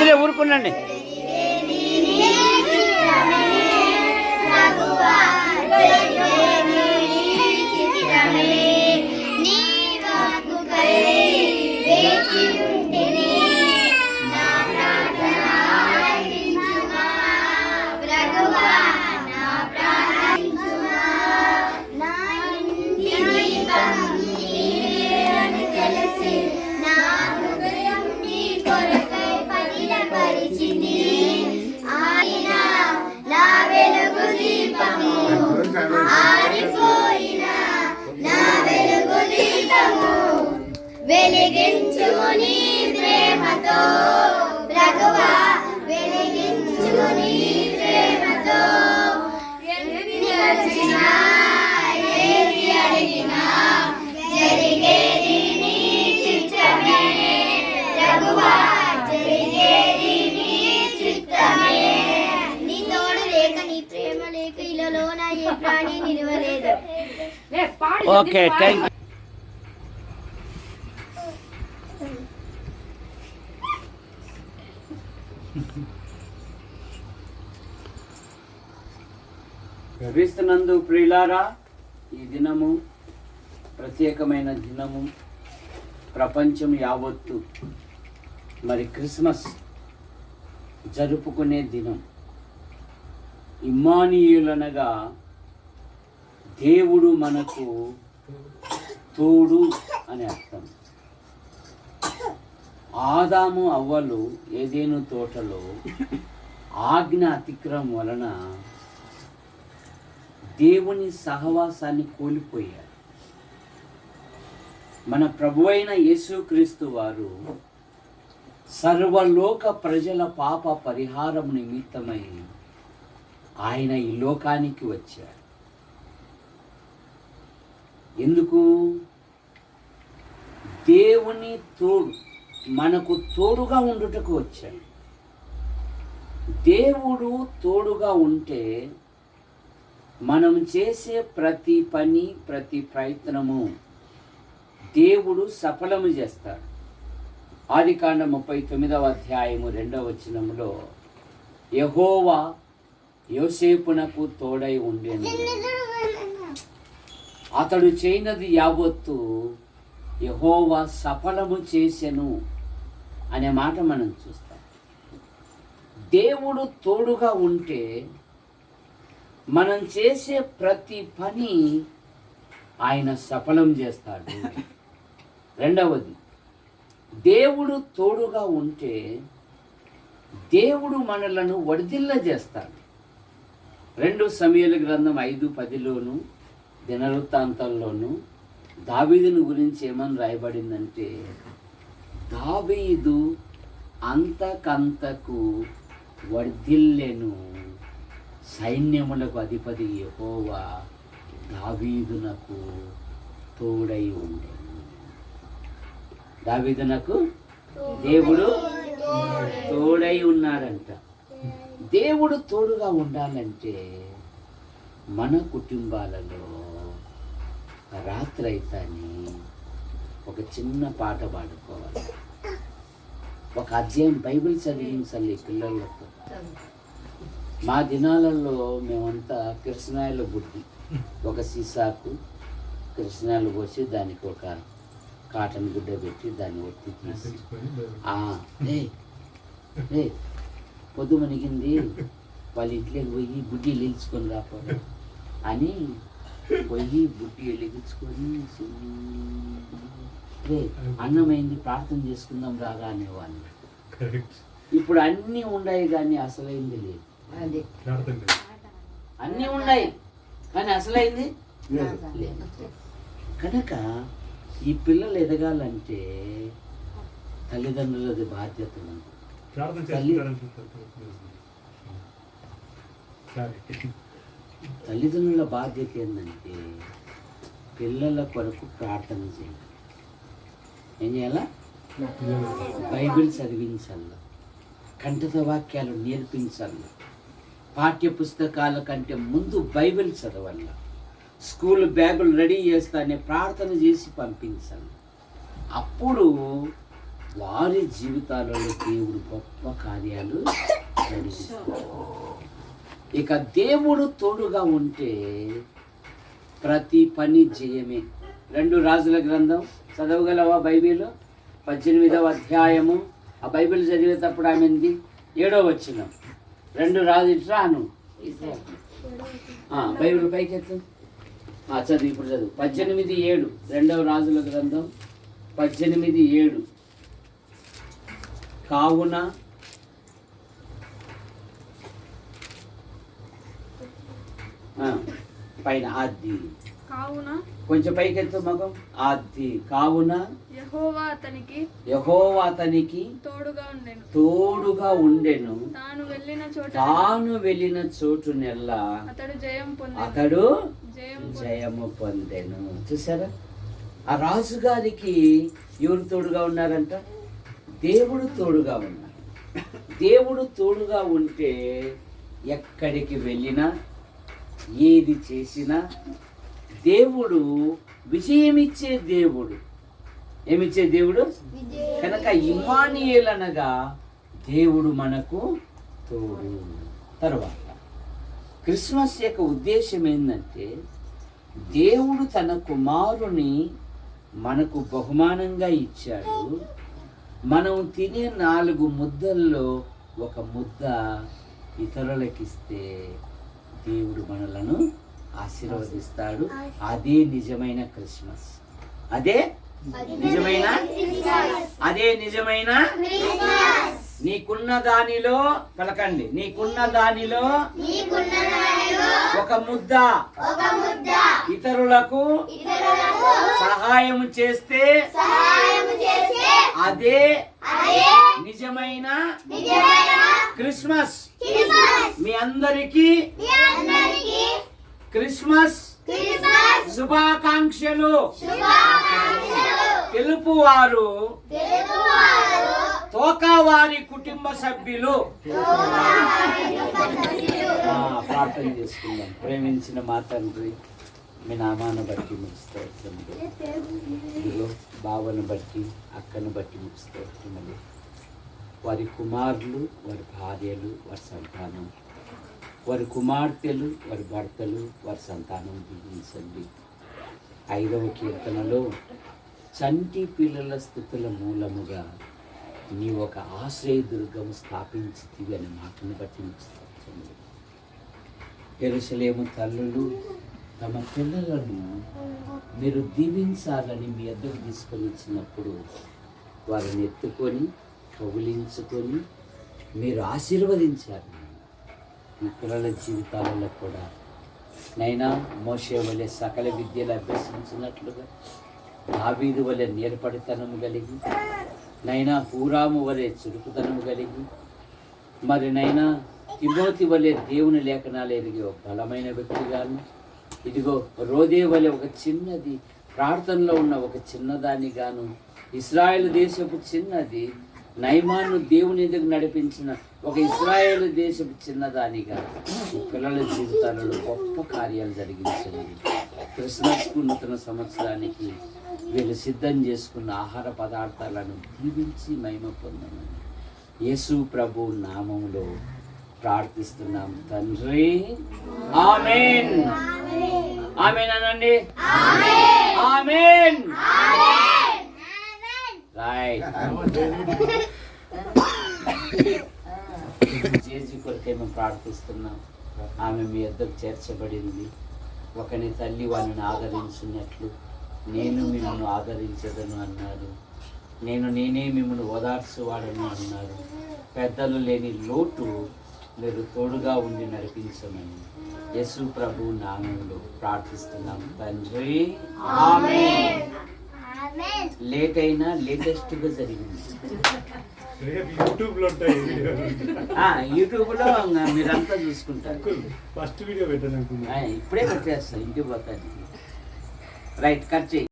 వద్దులే ఊరుకునండి. వెలిగించుని ప్రేమతో ప్రభువా వెలిగించుని ప్రేమతో నచ్చినా ఏది అడిగినా జరిగేది నీ చిత్తమే. జరిగేది నీ చిత్తమే. నీ తోడు లేక నీ ప్రేమ లేక ఇలాలో నా ఏ ప్రాణి నిలవలేదు. ఓకే థ్యాంక్ క్రీస్తునందు ప్రియులారా ఈ దినము ప్రత్యేకమైన దినము. ప్రపంచం యావత్తు మరి క్రిస్మస్ జరుపుకునే దినం. ఇమ్మానియులనగా దేవుడు మనకు తోడు అని అర్థం. ఆదాము అవ్వలు ఏదేను తోటలో ఆజ్ఞ అతిక్రమం వలన దేవుని సహవాసాన్ని కోల్పోయారు. మన ప్రభువైన యేసుక్రీస్తు వారు సర్వలోక ప్రజల పాప పరిహారం నిమిత్తమై ఆయన ఈ లోకానికి వచ్చారు. ఎందుకు? దేవుని తోడు మనకు తోడుగా ఉండుటకు వచ్చాడు దేవుడు తోడుగా ఉంటే మనం చేసే ప్రతి పని ప్రతి ప్రయత్నము దేవుడు సఫలము చేస్తాడు. ఆదికాండ ముప్పై తొమ్మిదవ అధ్యాయము రెండవ వచనంలో యహోవా యోసేపునకు తోడై ఉండేను. అతడు చేయనది యావత్తు యహోవా సఫలము చేసెను అనే మాట మనం చూస్తాం. దేవుడు తోడుగా ఉంటే మనం చేసే ప్రతి పని ఆయన సఫలం చేస్తాడు. రెండవది దేవుడు తోడుగా ఉంటే దేవుడు మనలను వడిదిల్ల చేస్తాడు. రెండు సమయాల గ్రంథం ఐదు పదిలోను దినవృత్తాంతంలోను దావీదుని గురించి ఏమని రాయబడిందంటే దావీదు అంతకంతకు వర్ధిల్లెను సైన్యములకు అధిపతి ఎహోవా దావీదునకు తోడై ఉండే. దావీదునకు దేవుడు తోడై ఉన్నారంట దేవుడు తోడుగా ఉండాలంటే మన కుటుంబాలలో రాత్రి ఒక చిన్న పాట పాడుకోవాలి. ఒక అధ్యాయం బైబిల్ చదివించాలి పిల్లలతో. మా దినాలలో మేమంతా కృష్ణాయల బుడ్డి ఒక సీసాకు కృష్ణాయలు పోసి దానికి ఒక కాటన్ గుడ్డ పెట్టి దాన్ని ఒత్తి తీసి. పొద్దు మనిగింది వాళ్ళ ఇంట్లోకి పోయి బుడ్డి వెలిగించుకొని రాపోరు అని పోయి బుడ్డి వెలిగించుకొని రే అన్నమైంది ప్రార్థన చేసుకుందాం రాగా అనేవాళ్ళు. ఇప్పుడు అన్నీ ఉన్నాయి కానీ అసలైంది లేదు. అన్నీ ఉన్నాయి. కానీ అసలైంది? లేదు. లేదు. కనుక ఈ పిల్లలు ఎదగాలంటే తల్లిదండ్రులది బాధ్యత తల్లిదండ్రుల బాధ్యత ఏంటంటే పిల్లల కొరకు ప్రార్థన చేయాలి. ఏం చేయాలా? బైబిల్ చదివించాల. కంఠత వాక్యాలు నేర్పించాల. పాఠ్య పుస్తకాల కంటే ముందు బైబిల్ చదవాల స్కూల్ బ్యాగులు రెడీ చేస్తానే ప్రార్థన చేసి పంపించాలి. అప్పుడు వారి జీవితాలలో దేవుడు గొప్ప కార్యాలు ఇక దేవుడు తోడుగా ఉంటే ప్రతి పని జయమే. రెండు రాజుల గ్రంథం చదవగలవా బైబిల్? పద్దెనిమిదవ అధ్యాయము. ఆ బైబిల్ చదివేటప్పుడు ఆమెంది? ఏడో వచ్చినాం రెండు రాజు రాను. బైబిల్ పైకెత్తు. ఆ, చదువు ఇప్పుడు చదువు. పద్దెనిమిది ఏడు రెండవ రాజుల గ్రంథం. పద్దెనిమిది ఏడు. కావున ఆ, పైన ఆది. కావున కొంచెం పైకెత్తు మగం. ఆది కావున యెహోవా అతనికి యహోవా అతనికి తోడుగా ఉండెను. తోడుగా ఉండెను. తాను వెళ్ళిన చోట తాను వెళ్ళిన చోటు నెల అతడు జయం పొందెను. అతడు. జయము పొందెను. చూసారా ఆ రాజుగారికి ఎవరు తోడుగా ఉన్నారంట? దేవుడు తోడుగా ఉన్నారు. దేవుడు తోడుగా ఉంటే ఎక్కడికి వెళ్ళినా ఏది చేసినా దేవుడు విజయమిచ్చే దేవుడు. ఏమిచ్చే దేవుడు? కనుక ఇమానియేల్ అనగా దేవుడు మనకు తోడు. తర్వాత క్రిస్మస్ యొక్క ఉద్దేశం ఏంటంటే దేవుడు తన కుమారుని మనకు బహుమానంగా ఇచ్చాడు. మనం తినే నాలుగు ముద్దల్లో ఒక ముద్ద ఇతరులకిస్తే దేవుడు మనలను ఆశీర్వదిస్తాడు. అదే నిజమైన క్రిస్మస్. అదే నిజమైన? అదే నిజమైన? నీకున్న దానిలో పలకండి. నీకున్న దానిలో ఒక ముద్ద. ఇతరులకు సహాయం చేస్తే అదే నిజమైన క్రిస్మస్. మీ అందరికీ క్రిస్మస్ శుభాకాంక్షలు తెలుపువారు తోకావారి కుటుంబ సభ్యులు ప్రార్థన చేసుకుందాం. ప్రేమించిన మా తండ్రి మీ నామాన్ని బట్టి ముగిస్తూ బావను బట్టి అక్కను బట్టి ముగిస్తూ వారి కుమారులు వారి భార్యలు వారి సంతానం. వారి కుమార్తెలు వారి భర్తలు వారి సంతానం దీవించండి ఐదవ కీర్తనలో చంటి పిల్లల స్థితుల మూలముగా నీ ఒక ఆశ్రయదుర్గం స్థాపించితివి అనే మాటను బట్టి ముగిస్తాను ఎరుసలేము తల్లులు తమ పిల్లలను మీరు దీవించాలని మీ ఎద్దకు తీసుకొని వచ్చినప్పుడు వారిని ఎత్తుకొని కబులించుకొని మీరు ఆశీర్వదించారు మీ పిల్లల జీవితాలలో కూడా. నైనా మోసే వలె సకల విద్యలు అభ్యసించినట్లుగా దావీదు వలె నేర్పడితనము కలిగి నైనా హూరాము వలె చురుకుతనము కలిగి మరి నైనా తిమోతి వలె దేవుని లేఖనాలు ఎరిగే ఒక బలమైన వ్యక్తిగాను ఇదిగో రోదే వలె ఒక చిన్నది ప్రార్థనలో ఉన్న ఒక చిన్నదాన్ని గాను ఇస్రాయేల్ దేశపు చిన్నది నైమాను దేవుని ఎదుగు నడిపించిన ఒక ఇస్రాయేల్ దేశపు చిన్నదానిగా పిల్లల జీవితాలలో గొప్ప కార్యాలు జరిగించింది. క్రిస్మస్కు నూతన సంవత్సరానికి వీళ్ళు సిద్ధం చేసుకున్న ఆహార పదార్థాలను దీవించి మహిమ పొందమని యేసు ప్రభు నామములో ప్రార్థిస్తున్నాం. తండ్రి ఆమెన్. ఆమెన్. అనండి. ఆమెన్. చేసి కొరకే మేము ప్రార్థిస్తున్నాం. ఆమె మీ ఇద్దరు చేర్చబడింది. ఒకని తల్లి వాళ్ళని ఆదరించినట్లు నేను మిమ్మల్ని ఆదరించదను అన్నారు. నేను నేనే మిమ్మల్ని ఓదార్చువాడను అన్నారు. పెద్దలు లేని లోటు మీరు తోడుగా ఉండి నడిపించమని యేసు ప్రభు నామంలో ప్రార్థిస్తున్నాం. తండ్రి లేట్ అయినా లేటెస్ట్గా జరిగింది యూట్యూబ్లో మీరంతా చూసుకుంటారు. ఫస్ట్ వీడియో పెట్టాను ఇప్పుడే కట్టేస్తా ఇంటికి పోతాను రైట్ కట్ చేయి.